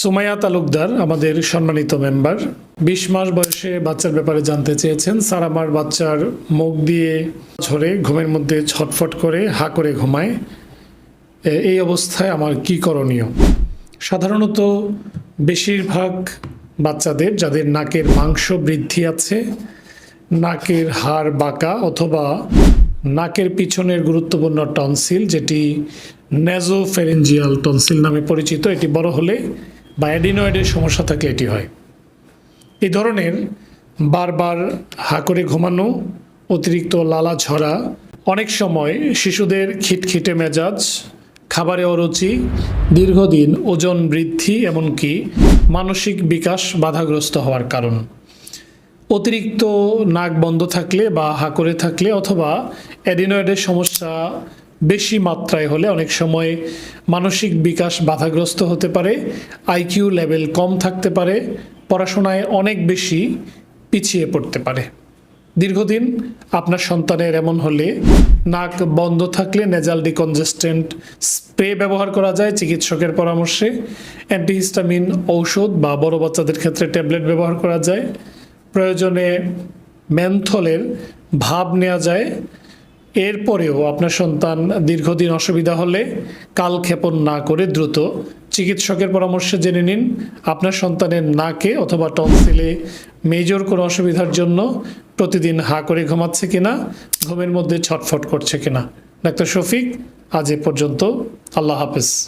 সুমাইয়া তালুকদার, আমাদের সম্মানিত মেম্বার, বিশ মাস বয়সে বাচ্চার ব্যাপারে জানতে চেয়েছেন। স্যার আমার বাচ্চার মুখ দিয়ে ঝরে, ঘুমের মধ্যে ছটফট করে, হা করে ঘুমায়। এই অবস্থায় আমার কি করণীয়? সাধারণত বেশিরভাগ বাচ্চাদের যাদের নাকের মাংস বৃদ্ধি আছে, নাকের হাড় বাঁকা অথবা নাকের পিছনের গুরুত্বপূর্ণ টনসিল, যেটি নেজোফেরেঞ্জিয়াল টনসিল নামে পরিচিত, এটি বড় হলে বা অ্যাডিনয়েডের সমস্যা থাকলে এটি হয়। এই ধরনের বারবার হা করে ঘুমানো, অতিরিক্ত লালা ঝরা, অনেক সময় শিশুদের খিটখিটে মেজাজ, খাবারে অরুচি, দীর্ঘদিন ওজন বৃদ্ধি এমনকি মানসিক বিকাশ বাধাগ্রস্ত হওয়ার কারণ। অতিরিক্ত নাক বন্ধ থাকলে বা হা করে থাকলে অথবা অ্যাডিনয়েডের সমস্যা বেশি মাত্রায় হলে অনেক সময় মানসিক বিকাশ বাধাগ্রস্ত হতে পারে আইকিউ লেভেল কম থাকতে পারে, পড়াশোনায় অনেক বেশি পিছিয়ে পড়তে পারে। দীর্ঘদিন আপনার সন্তানের এমন হলে নাক বন্ধ থাকলে নেজাল ডিকনজেস্টেন্ট স্প্রে ব্যবহার করা যায় চিকিৎসকের পরামর্শে। অ্যান্টিহিস্টামিন ঔষধ বা বড় বাচ্চাদের ক্ষেত্রে ট্যাবলেট ব্যবহার করা যায়। প্রয়োজনে ম্যানথলের ভাব নেওয়া যায়। এরপরেও আপনার সন্তান দীর্ঘদিন অসুবিধা হলে কালক্ষেপণ না করে দ্রুত চিকিৎসকের পরামর্শে জেনে নিন। আপনার সন্তানের নাকে অথবা টনসিলে মেজর কোনো অসুবিধার জন্য প্রতিদিন হা করে ঘুমাচ্ছে কিনা, ঘুমের মধ্যে ছটফট করছে কিনা। ডাক্তার শফিক, আজ এ পর্যন্ত। আল্লাহ হাফেজ।